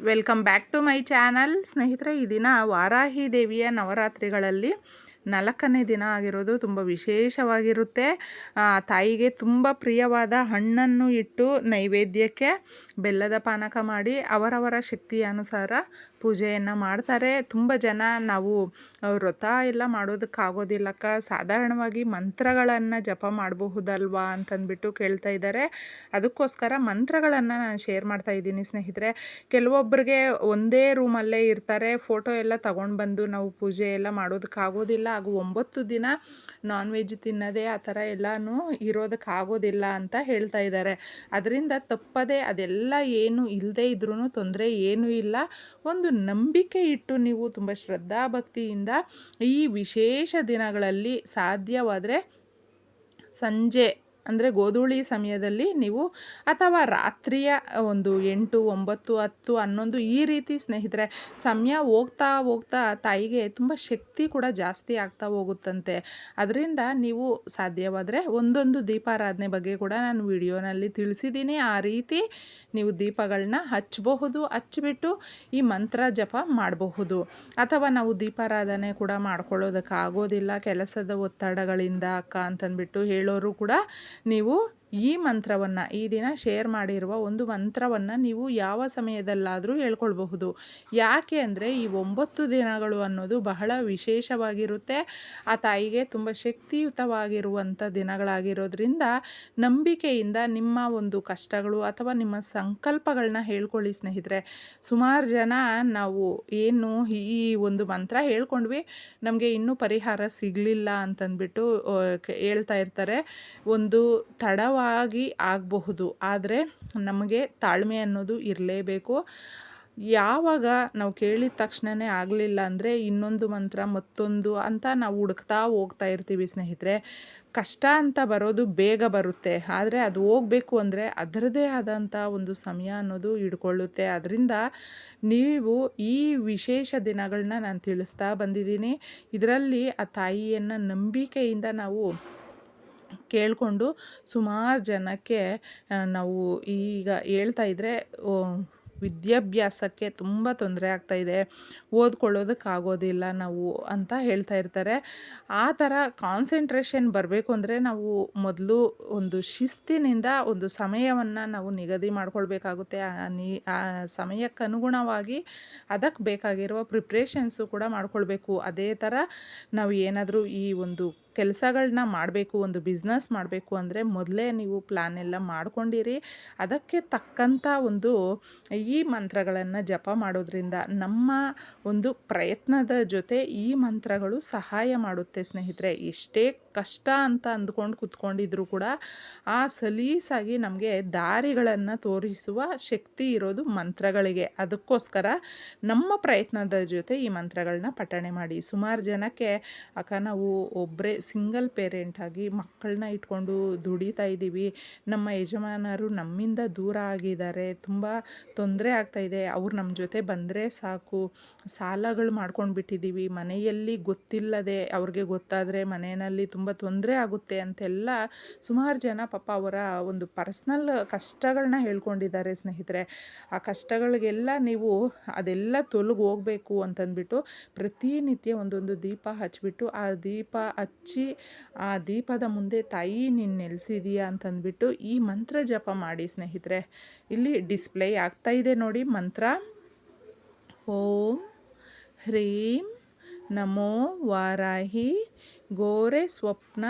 Welcome back to my channel. ಸ್ನೇಹಿತರೆ, ಈ ದಿನ ವಾರಾಹಿ ದೇವಿಯ ನವರಾತ್ರಿಗಳಲ್ಲಿ ನಾಲ್ಕನೇ ದಿನ ಆಗಿರೋದು ತುಂಬ ವಿಶೇಷವಾಗಿರುತ್ತೆ. ತಾಯಿಗೆ ತುಂಬ ಪ್ರಿಯವಾದ ಹಣ್ಣನ್ನು ಇಟ್ಟು ನೈವೇದ್ಯಕ್ಕೆ ಬೆಲ್ಲದ ಪಾನಕ ಮಾಡಿ ಅವರವರ ಶಕ್ತಿಯ ಅನುಸಾರ ಪೂಜೆಯನ್ನು ಮಾಡ್ತಾರೆ. ತುಂಬ ಜನ ನಾವು ವ್ರತ ಎಲ್ಲ ಮಾಡೋದಕ್ಕಾಗೋದಿಲ್ಲಕ್ಕ. ಸಾಧಾರಣವಾಗಿ ಮಂತ್ರಗಳನ್ನು ಜಪ ಮಾಡಬಹುದಲ್ವಾ ಅಂತಂದ್ಬಿಟ್ಟು ಕೇಳ್ತಾ ಇದ್ದಾರೆ. ಅದಕ್ಕೋಸ್ಕರ ಮಂತ್ರಗಳನ್ನು ನಾನು ಶೇರ್ ಮಾಡ್ತಾ ಇದ್ದೀನಿ ಸ್ನೇಹಿತರೆ. ಕೆಲವೊಬ್ಬರಿಗೆ ಒಂದೇ ರೂಮಲ್ಲೇ ಇರ್ತಾರೆ. ಫೋಟೋ ಎಲ್ಲ ತಗೊಂಡು ಬಂದು ನಾವು ಪೂಜೆ ಎಲ್ಲ ಮಾಡೋದಕ್ಕಾಗೋದಿಲ್ಲ. ಹಾಗೂ ಒಂಬತ್ತು ದಿನ ನಾನ್ ವೆಜ್ ತಿನ್ನೋದೇ ಆ ಥರ ಎಲ್ಲನೂ ಇರೋದಕ್ಕಾಗೋದಿಲ್ಲ ಅಂತ ಹೇಳ್ತಾ ಇದ್ದಾರೆ. ಅದರಿಂದ ತಪ್ಪದೇ ಅದೆಲ್ಲ ಏನು ಇಲ್ಲದೇ ಇದ್ರೂ ತೊಂದರೆ ಏನೂ ಇಲ್ಲ. ಒಂದು ನಂಬಿಕೆ ಇಟ್ಟು ನೀವು ತುಂಬ ಶ್ರದ್ಧಾಭಕ್ತಿಯಿಂದ ಈ ವಿಶೇಷ ದಿನಗಳಲ್ಲಿ ಸಾಧ್ಯವಾದರೆ ಸಂಜೆ ಅಂದರೆ ಗೋಧೂಳಿ ಸಮಯದಲ್ಲಿ ನೀವು ಅಥವಾ ರಾತ್ರಿಯ ಒಂದು ಎಂಟು, ಒಂಬತ್ತು, ಹತ್ತು, ಹನ್ನೊಂದು ಈ ರೀತಿ ಸ್ನೇಹಿತರೆ, ಸಮಯ ಹೋಗ್ತಾ ಹೋಗ್ತಾ ತಾಯಿಗೆ ತುಂಬ ಶಕ್ತಿ ಕೂಡ ಜಾಸ್ತಿ ಆಗ್ತಾ ಹೋಗುತ್ತಂತೆ. ಅದರಿಂದ ನೀವು ಸಾಧ್ಯವಾದರೆ ಒಂದೊಂದು ದೀಪಾರಾಧನೆ ಬಗ್ಗೆ ಕೂಡ ನಾನು ವಿಡಿಯೋನಲ್ಲಿ ತಿಳಿಸಿದ್ದೀನಿ. ಆ ರೀತಿ ನೀವು ದೀಪಗಳನ್ನ ಹಚ್ಚಬಹುದು, ಹಚ್ಚಿಬಿಟ್ಟು ಈ ಮಂತ್ರ ಜಪ ಮಾಡಬಹುದು. ಅಥವಾ ನಾವು ದೀಪಾರಾಧನೆ ಕೂಡ ಮಾಡ್ಕೊಳ್ಳೋದಕ್ಕಾಗೋದಿಲ್ಲ, ಕೆಲಸದ ಒತ್ತಡಗಳಿಂದ ಅಕ್ಕ ಅಂತಂದ್ಬಿಟ್ಟು ಹೇಳೋರು ಕೂಡ ನೀವು ಈ ಮಂತ್ರವನ್ನು, ಈ ದಿನ ಶೇರ್ ಮಾಡಿರುವ ಒಂದು ಮಂತ್ರವನ್ನು ನೀವು ಯಾವ ಸಮಯದಲ್ಲಾದರೂ ಹೇಳ್ಕೊಳ್ಬಹುದು. ಯಾಕೆ ಅಂದರೆ, ಈ ಒಂಬತ್ತು ದಿನಗಳು ಅನ್ನೋದು ಬಹಳ ವಿಶೇಷವಾಗಿರುತ್ತೆ. ಆ ತಾಯಿಗೆ ತುಂಬ ಶಕ್ತಿಯುತವಾಗಿರುವಂಥ ದಿನಗಳಾಗಿರೋದ್ರಿಂದ ನಂಬಿಕೆಯಿಂದ ನಿಮ್ಮ ಒಂದು ಕಷ್ಟಗಳು ಅಥವಾ ನಿಮ್ಮ ಸಂಕಲ್ಪಗಳನ್ನ ಹೇಳ್ಕೊಳ್ಳಿ ಸ್ನೇಹಿತರೆ. ಸುಮಾರು ಜನ ನಾವು ಏನು ಈ ಒಂದು ಮಂತ್ರ ಹೇಳ್ಕೊಂಡ್ವಿ, ನಮಗೆ ಇನ್ನೂ ಪರಿಹಾರ ಸಿಗಲಿಲ್ಲ ಅಂತಂದ್ಬಿಟ್ಟು ಹೇಳ್ತಾ ಇರ್ತಾರೆ. ಒಂದು ತಡವಾಗಿ ಆಗಬಹುದು. ಆದರೆ ನಮಗೆ ತಾಳ್ಮೆ ಅನ್ನೋದು ಇರಲೇಬೇಕು. ಯಾವಾಗ ನಾವು ಕೇಳಿದ ತಕ್ಷಣವೇ ಆಗಲಿಲ್ಲ ಅಂದರೆ ಇನ್ನೊಂದು ಮಂತ್ರ, ಮತ್ತೊಂದು ಅಂತ ನಾವು ಹುಡುಕ್ತಾ ಹೋಗ್ತಾ ಇರ್ತೀವಿ ಸ್ನೇಹಿತರೆ. ಕಷ್ಟ ಅಂತ ಬರೋದು ಬೇಗ ಬರುತ್ತೆ. ಆದರೆ ಅದು ಹೋಗಬೇಕು ಅಂದರೆ ಅದರದೇ ಆದಂಥ ಒಂದು ಸಮಯ ಅನ್ನೋದು ಹಿಡ್ಕೊಳ್ಳುತ್ತೆ. ಅದರಿಂದ ನೀವು ಈ ವಿಶೇಷ ದಿನಗಳನ್ನ ನಾನು ತಿಳಿಸ್ತಾ ಬಂದಿದ್ದೀನಿ. ಇದರಲ್ಲಿ ಆ ತಾಯಿಯನ್ನು ನಂಬಿಕೆಯಿಂದ ನಾವು ಕೇಳಿಕೊಂಡು ಸುಮಾರು ಜನಕ್ಕೆ ನಾವು ಈಗ ಹೇಳ್ತಾ ಇದ್ದರೆ ವಿದ್ಯಾಭ್ಯಾಸಕ್ಕೆ ತುಂಬ ತೊಂದರೆ ಆಗ್ತಾ ಇದೆ. ಓದ್ಕೊಳ್ಳೋದಕ್ಕಾಗೋದಿಲ್ಲ ನಾವು ಅಂತ ಹೇಳ್ತಾ ಇರ್ತಾರೆ. ಆ ಥರ ಕಾನ್ಸಂಟ್ರೇಷನ್ ಬರಬೇಕು ಅಂದರೆ ನಾವು ಮೊದಲು ಒಂದು ಶಿಸ್ತಿನಿಂದ ಒಂದು ಸಮಯವನ್ನು ನಾವು ನಿಗದಿ ಮಾಡ್ಕೊಳ್ಬೇಕಾಗುತ್ತೆ. ಆ ಸಮಯಕ್ಕೆ ಅನುಗುಣವಾಗಿ ಅದಕ್ಕೆ ಬೇಕಾಗಿರುವ ಪ್ರಿಪ್ರೇಷನ್ಸು ಕೂಡ ಮಾಡ್ಕೊಳ್ಬೇಕು. ಅದೇ ಥರ ನಾವು ಏನಾದರೂ ಈ ಒಂದು ಕೆಲಸಗಳನ್ನ ಮಾಡಬೇಕು, ಒಂದು ಬಿಸ್ನೆಸ್ ಮಾಡಬೇಕು ಅಂದರೆ ಮೊದಲೇ ನೀವು ಪ್ಲ್ಯಾನ್ ಎಲ್ಲ ಮಾಡ್ಕೊಂಡಿರಿ. ಅದಕ್ಕೆ ತಕ್ಕಂಥ ಒಂದು ಈ ಮಂತ್ರಗಳನ್ನು ಜಪ ಮಾಡೋದ್ರಿಂದ ನಮ್ಮ ಒಂದು ಪ್ರಯತ್ನದ ಜೊತೆ ಈ ಮಂತ್ರಗಳು ಸಹಾಯ ಮಾಡುತ್ತೆ ಸ್ನೇಹಿತರೆ. ಎಷ್ಟೇ ಕಷ್ಟ ಅಂತ ಅಂದ್ಕೊಂಡು ಕುತ್ಕೊಂಡಿದ್ರು ಕೂಡ ಆ ಸಲೀಸಾಗಿ ನಮಗೆ ದಾರಿಗಳನ್ನು ತೋರಿಸುವ ಶಕ್ತಿ ಇರೋದು ಮಂತ್ರಗಳಿಗೆ. ಅದಕ್ಕೋಸ್ಕರ ನಮ್ಮ ಪ್ರಯತ್ನದ ಜೊತೆ ಈ ಮಂತ್ರಗಳನ್ನ ಪಠಣೆ ಮಾಡಿ. ಸುಮಾರು ಜನಕ್ಕೆ, ಅಕ್ಕ ನಾವು ಒಬ್ಬರೇ ಸಿಂಗಲ್ ಪೇರೆಂಟ್ ಆಗಿ ಮಕ್ಕಳನ್ನ ಇಟ್ಕೊಂಡು ದುಡಿತಾ ಇದ್ದೀವಿ. ನಮ್ಮ ಯಜಮಾನರು ನಮ್ಮಿಂದ ದೂರ ಆಗಿದ್ದಾರೆ. ತುಂಬ ತೊಂದರೆ ಆಗ್ತಾಯಿದೆ ಅವ್ರು ನಮ್ಮ ಜೊತೆ ಬಂದರೆ ಸಾಕು. ಸಾಲಗಳು ಮಾಡ್ಕೊಂಡು ಬಿಟ್ಟಿದ್ದೀವಿ ಮನೆಯಲ್ಲಿ ಗೊತ್ತಿಲ್ಲದೆ ಅವ್ರಿಗೆ ಗೊತ್ತಾದರೆ ಮನೆಯಲ್ಲಿ ತುಂಬ ತೊಂದರೆ ಆಗುತ್ತೆ ಅಂತೆಲ್ಲ ಸುಮಾರು ಜನ ಪಾಪ ಅವರ ಒಂದು ಪರ್ಸ್ನಲ್ ಕಷ್ಟಗಳನ್ನ ಹೇಳ್ಕೊಂಡಿದ್ದಾರೆ ಸ್ನೇಹಿತರೆ. ಆ ಕಷ್ಟಗಳಿಗೆಲ್ಲ ನೀವು ಅದೆಲ್ಲ ತೊಲಗಿ ಹೋಗಬೇಕು ಅಂತಂದ್ಬಿಟ್ಟು ಪ್ರತಿನಿತ್ಯ ಒಂದೊಂದು ದೀಪ ಹಚ್ಚಿಬಿಟ್ಟು ಆ ದೀಪ ಹಚ್ಚಿ ಆ ದೀಪದ ಮುಂದೆ ತಾಯಿ ನೀನು ನೆಲೆಸಿದೀಯಾ ಅಂತಂದ್ಬಿಟ್ಟು ಈ ಮಂತ್ರ ಜಪ ಮಾಡಿ ಸ್ನೇಹಿತರೆ. ಇಲ್ಲಿ ಡಿಸ್ಪ್ಲೇ ಆಗ್ತಾ ಇದೆ ನೋಡಿ ಮಂತ್ರ. ಓಂ ಹ್ರೀಂ ನಮೋ ವಾರಾಹಿ ಗೋರೆ ಸ್ವಪ್ನ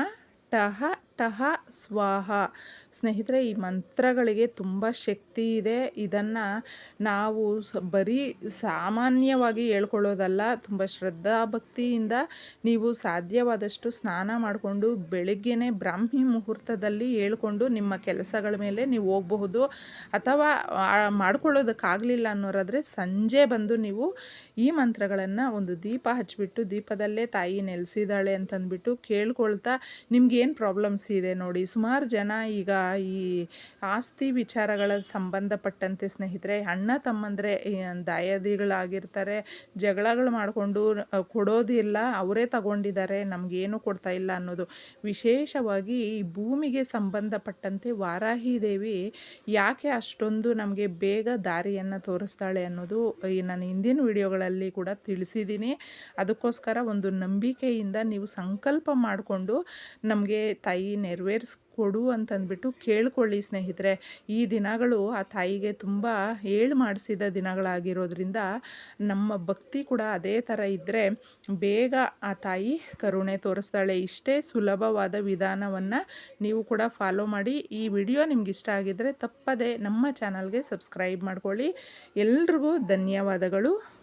ಟಹ ಟಹ ಸ್ವಾಹ. ಸ್ನೇಹಿತರೆ, ಈ ಮಂತ್ರಗಳಿಗೆ ತುಂಬ ಶಕ್ತಿ ಇದೆ. ಇದನ್ನು ನಾವು ಬರೀ ಸಾಮಾನ್ಯವಾಗಿ ಹೇಳ್ಕೊಳ್ಳೋದಲ್ಲ, ತುಂಬ ಶ್ರದ್ಧಾಭಕ್ತಿಯಿಂದ ನೀವು ಸಾಧ್ಯವಾದಷ್ಟು ಸ್ನಾನ ಮಾಡಿಕೊಂಡು ಬೆಳಗ್ಗೆನೇ ಬ್ರಾಹ್ಮಿ ಮುಹೂರ್ತದಲ್ಲಿ ಹೇಳ್ಕೊಂಡು ನಿಮ್ಮ ಕೆಲಸಗಳ ಮೇಲೆ ನೀವು ಹೋಗಬಹುದು. ಅಥವಾ ಮಾಡ್ಕೊಳ್ಳೋದಕ್ಕಾಗಲಿಲ್ಲ ಅನ್ನೋರಾದರೆ ಸಂಜೆ ಬಂದು ನೀವು ಈ ಮಂತ್ರಗಳನ್ನು ಒಂದು ದೀಪ ಹಚ್ಚಿಬಿಟ್ಟು ದೀಪದಲ್ಲೇ ತಾಯಿ ನೆಲೆಸಿದ್ದಾಳೆ ಅಂತಂದ್ಬಿಟ್ಟು ಕೇಳ್ಕೊಳ್ತಾ ನಿಮ್ಗೇನು ಪ್ರಾಬ್ಲಮ್ಸ್ ಇದೆ ನೋಡಿ. ಸುಮಾರು ಜನ ಈಗ ಈ ಆಸ್ತಿ ವಿಚಾರಗಳ ಸಂಬಂಧಪಟ್ಟಂತೆ ಸ್ನೇಹಿತರೆ, ಅಣ್ಣ ತಮ್ಮಂದರೆ ದಾಯಾದಿಗಳಾಗಿರ್ತಾರೆ, ಜಗಳಗಳು ಮಾಡಿಕೊಂಡು ಕೊಡೋದಿಲ್ಲ, ಅವರೇ ತಗೊಂಡಿದ್ದಾರೆ, ನಮಗೇನು ಕೊಡ್ತಾ ಇಲ್ಲ ಅನ್ನೋದು. ವಿಶೇಷವಾಗಿ ಈ ಭೂಮಿಗೆ ಸಂಬಂಧಪಟ್ಟಂತೆ ವಾರಾಹಿ ದೇವಿ ಯಾಕೆ ಅಷ್ಟೊಂದು ನಮಗೆ ಬೇಗ ದಾರಿಯನ್ನು ತೋರಿಸ್ತಾಳೆ ಅನ್ನೋದು ನಾನು ಹಿಂದಿನ ವಿಡಿಯೋಗಳಲ್ಲಿ ಕೂಡ ತಿಳಿಸಿದ್ದೀನಿ. ಅದಕ್ಕೋಸ್ಕರ ಒಂದು ನಂಬಿಕೆಯಿಂದ ನೀವು ಸಂಕಲ್ಪ ಮಾಡಿಕೊಂಡು ನಮಗೆ ತಾಯಿ ನೆರವೇರಿಸ್ ಕೊಡು ಅಂತಂದ್ಬಿಟ್ಟು ಕೇಳ್ಕೊಳ್ಳಿ ಸ್ನೇಹಿತರೆ. ಈ ದಿನಗಳು ಆ ತಾಯಿಗೆ ತುಂಬ ಏಳು ಮಾಡಿಸಿದ ದಿನಗಳಾಗಿರೋದ್ರಿಂದ ನಮ್ಮ ಭಕ್ತಿ ಕೂಡ ಅದೇ ಥರ ಇದ್ದರೆ ಬೇಗ ಆ ತಾಯಿ ಕರುಣೆ ತೋರಿಸ್ತಾಳೆ. ಇಷ್ಟೇ ಸುಲಭವಾದ ವಿಧಾನವನ್ನು ನೀವು ಕೂಡ ಫಾಲೋ ಮಾಡಿ. ಈ ವಿಡಿಯೋ ನಿಮ್ಗೆ ಇಷ್ಟ ಆಗಿದ್ದರೆ ತಪ್ಪದೆ ನಮ್ಮ ಚಾನಲ್ಗೆ ಸಬ್ಸ್ಕ್ರೈಬ್ ಮಾಡ್ಕೊಳ್ಳಿ. ಎಲ್ರಿಗೂ ಧನ್ಯವಾದಗಳು.